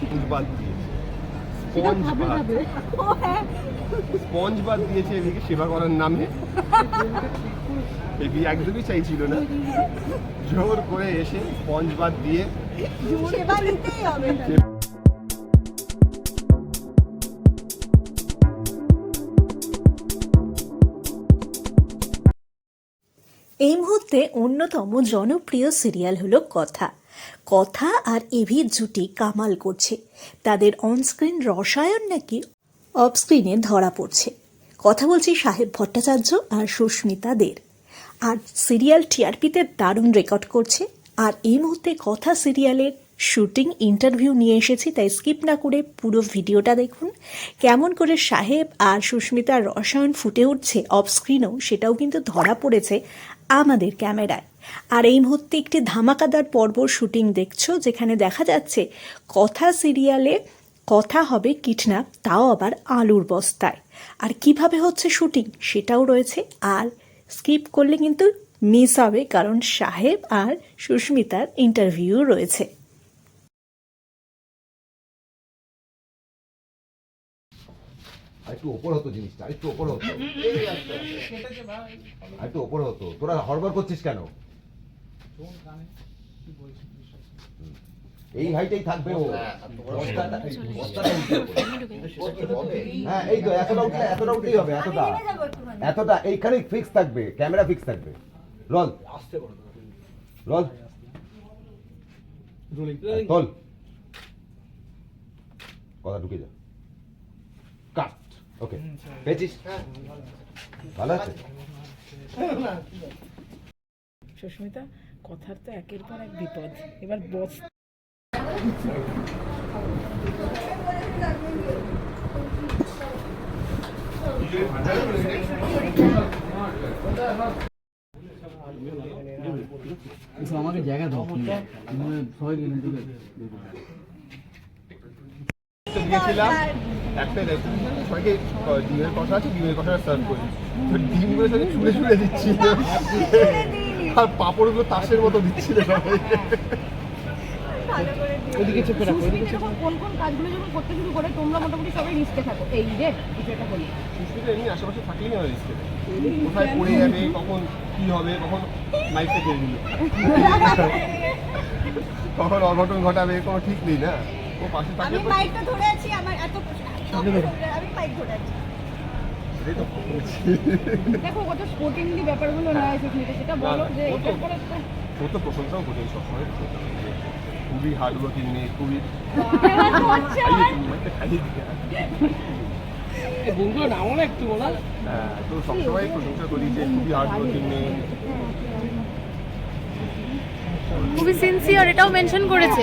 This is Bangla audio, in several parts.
স্পঞ্জ বাদ দিয়েছে স্পঞ্জ বাদ। ও স্পঞ্জ বাদ দিয়েছে এদিকে সেবা করার নামে। এদিকে একদমই চাইছিল না। জোর করে এসে স্পঞ্জ বাদ দিয়ে সেবা নিতেই হবে। এই মুহূর্তে অন্যতম জনপ্রিয় সিরিয়াল হলো কথা। কথা আর এভি জুটি কামাল করছে। তাদের অনস্ক্রিন রসায়ন নাকি অফস্ক্রিনে ধরা পড়ছে। কথা বলছি সাহেব ভট্টাচার্য আর সুস্মিতা দের। আর সিরিয়াল টিআরপিতে দারুণ রেকর্ড করছে। আর এই মুহূর্তে কথা সিরিয়ালের শুটিং ইন্টারভিউ নিয়ে এসেছি, তাই স্কিপ না করে পুরো ভিডিওটা দেখুন। কেমন করে সাহেব আর সুস্মিতার রসায়ন ফুটে উঠছে অফ স্ক্রিনও সেটাও কিন্তু ধরা পড়েছে আমাদের ক্যামেরায়। আর এই মুহূর্তে একটি ধামাকাদার পর্ব শুটিং দেখছ, যেখানে দেখা যাচ্ছে কথা সিরিয়ালে কথা হবে কিটনাপ, তাও আবার আলুর বস্তায়। আর কীভাবে হচ্ছে শুটিং সেটাও রয়েছে, আর স্কিপ করলে কিন্তু মিস হবে, কারণ সাহেব আর সুস্মিতার ইন্টারভিউ রয়েছে। আর একটু ওপর হতো জিনিসটা আর একটু ওপর হতো। আর একটু ওপর হতো। তোরা হড়বড় করছিস কেন? এই হাইটেই থাকবে ও। উঠে যাবে। হ্যাঁ এই তো এতটা উঠলে এতটা উঠলেই হবে এতটা। একটুখানি এতটা এইখানেই ফিক্স থাকবে ক্যামেরা ফিক্স থাকবে। রল। রল। তোল। কথা ঢুকে যা। ওকে পেয়েছিস ভালো আছে? সুস্মিতা কথার তো একের পর এক বিপদ। এবার বস। আমাকে জায়গা দাও। সবাই একটা দেখুন সবাইকে ডিমের কষা আছে ডিমের কষা সার্ভ করি। তো ডিমগুলো সবাই ছুঁড়ে দিচ্ছিল আর পাঁপড়গুলো তাসের মতো দিচ্ছিল ওদিকে চেপে রাখো সুস্মিতা যখন কোন কোন কাজগুলো যখন করতে শুরু করে তোমরা মোটামুটি সবাই রিস্কে থাকো। এই রে কিছু বলি। সুস্মিতা এমনি আশেপাশে থাকলেই না রিস্কে কোথায় পড়ে যাবে কখন কি হবে কখন মাইকটা কেড়ে নিল। কখন অঘটন ঘটাবে কোনো ঠিক নেই না। ও পাশে থাকলে আমি মাইকটা ধরে আছি আমার এত দেখো। কত স্পোর্টিংলি ব্যাপারগুলো নয় সুস্মিতা সেটা বলো যে এটার পরে ও তো প্রশংসাও করছে সবসময়। খুবই হার্ড ওয়ার্কিং মেয়ে খুবই। বন্ধু নামো না একটু বলা। হ্যাঁ, তো সবসময় প্রশংসা করি যে খুবই হার্ড ওয়ার্কিং মেয়ে। খুবই সিনসিয়ার এটাও মেনশন করেছে।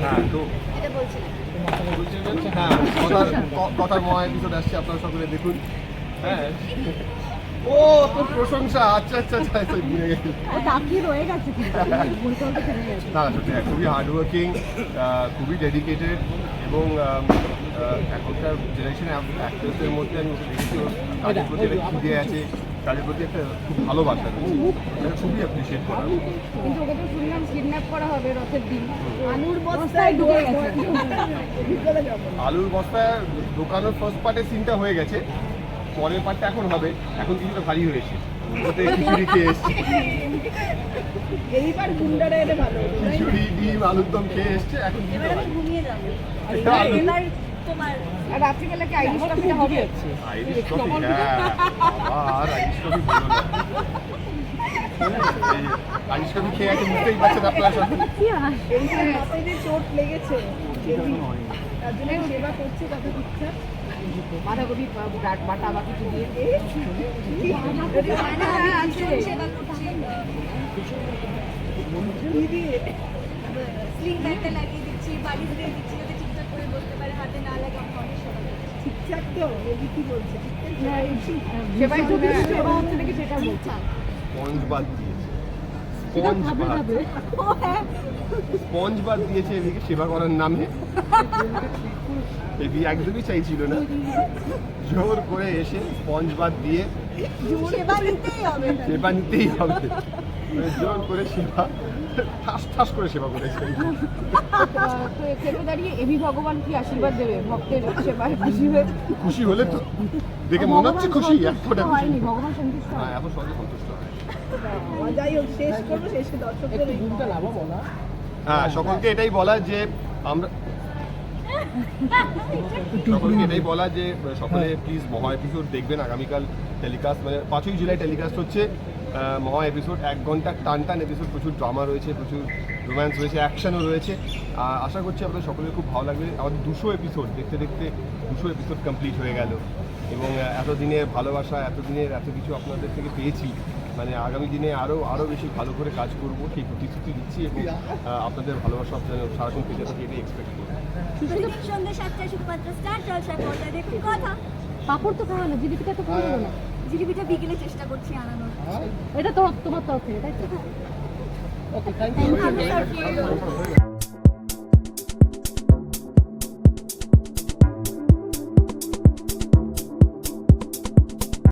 হ্যাঁ হ্যাঁ কথার মহায় এপিসোড আসছে আপনারা সকলে দেখুন। হ্যাঁ। ও তোর প্রশংসা। আচ্ছা আচ্ছা আচ্ছা আচ্ছা, ভুলে গেছি। রয়ে গেছে না সত্যি হ্যাঁ, খুবই হার্ড ওয়ার্কিং খুবই ডেডিকেটেড এবং এখনকার জেনারেশনে অ্যাক্টরসের মধ্যে আমি দেখেছি কাজের প্রতি একটা খিদে আছে তাদের প্রতি একটা খুব ভালোবাসা এটা খুবই অ্যাপ্রিসিয়েট করা কিন্তু ওকে তো শুনলাম কিডন্যাপ করা হবে রথের দিন। আলুর বস্তায় ঢুকে গেছে আলুর বস্তা দোকানের ফার্স্ট পার্টের সিনটা হয়ে গেছে। পরের পার্টটা এখন হবে। এখন কিছুটা ভারী হয়েছে। ওতে খিচুড়ি খেয়ে এসছে। এইবার গুন্ডারা এলে ভালো হতো, তাই না? খিচুড়ি ডিম আলুর দম খেয়ে এসছে এখন এবার কিছুটা আমি ভারী। ঘুমিয়ে যাব। এবার তোমার আর রাত্রিবেলা কি আইরিশ কফিটা হবে? আইরিশ কফি হ্যাঁ আবার আইরিশ কফি বলো আইরিশ কফি খেয়ে আছে বুঝতেই পারছেন আপনারা সব। এই যে মাথায় যে চোট লেগেছে তার জন্য সেবা করছে কত ঠিকঠাক। বাঁধাকপি বাটা বা কিছু দিয়ে লাগিয়ে দিচ্ছি বালিশ দিয়ে দিচ্ছি যাতে ঠিকঠাক করে বসতে পারে হাতে না লাগে আমার অনেক সময়। ঠিকঠাক তো কি বলছে? সেবাই সেবা হচ্ছে নাকি সেটা বলছে? স্পঞ্জ বাদ দিয়েছে স্পঞ্জ ভাত। স্পঞ্জ ভাত দিয়েছে এদিকে সেবা করার নামে। এদি একদমই চাইছিল না। জোর করে এসে স্পঞ্জ ভাত দিয়ে সেবা নিতেই হবে। মানে জোর করে সেবা ঠাস ঠাস করে সেবা করেছে। তো এক্ষেত্রে দাঁড়িয়ে এবি ভগবান কি আশীর্বাদ দেবে? ভক্তের সেবায় খুশি হয়ে। খুশি হলে তো দেখে মনে হচ্ছে খুশি এক ফোঁটা ভগবান সন্তুষ্ট হ্যাঁ এখন সন্তুষ্ট হয়। যাই হোক শেষ করব শেষে দর্শকদের হ্যাঁ সকলকে এটাই বলা যে আমরা সকলকে এটাই বলা যে সকলে প্লিজ মহা এপিসোড দেখবেন আগামীকাল টেলিকাস্ট মানে পাঁচই জুলাই টেলিকাস্ট হচ্ছে। মহা এপিসোড এক ঘণ্টা টান টান এপিসোড প্রচুর ড্রামা রয়েছে প্রচুর রোম্যান্স রয়েছে অ্যাকশনও রয়েছে। আশা করছি আপনাদের সকলের খুব ভালো লাগবে। আমাদের দুশো এপিসোড দেখতে দেখতে দুশো এপিসোড কমপ্লিট হয়ে গেল। এবং এতদিনের ভালোবাসা এতদিনের এত কিছু আপনাদের থেকে পেয়েছি। মানে আগামী দিনে আরও আরও বেশি ভালো করে কাজ করব সেই প্রতিশ্রুতি দিচ্ছি এবং আপনাদের ভালোবাসা যেন সারাক্ষণ পেতে থাকি এটাই এক্সপেক্ট করি প্রতিদিন সন্ধ্যে শুধুমাত্র স্টার জলসায় পর্দায় দেখুন কথা পাপড় তো খাওয়ানো জিলিপিটা তো খাওয়ানো না জিলিপিটা বিকেলে চেষ্টা করছি আনানোর এটা তো তোমার তরফ থেকে তাই তো ওকে থ্যাংক ইউ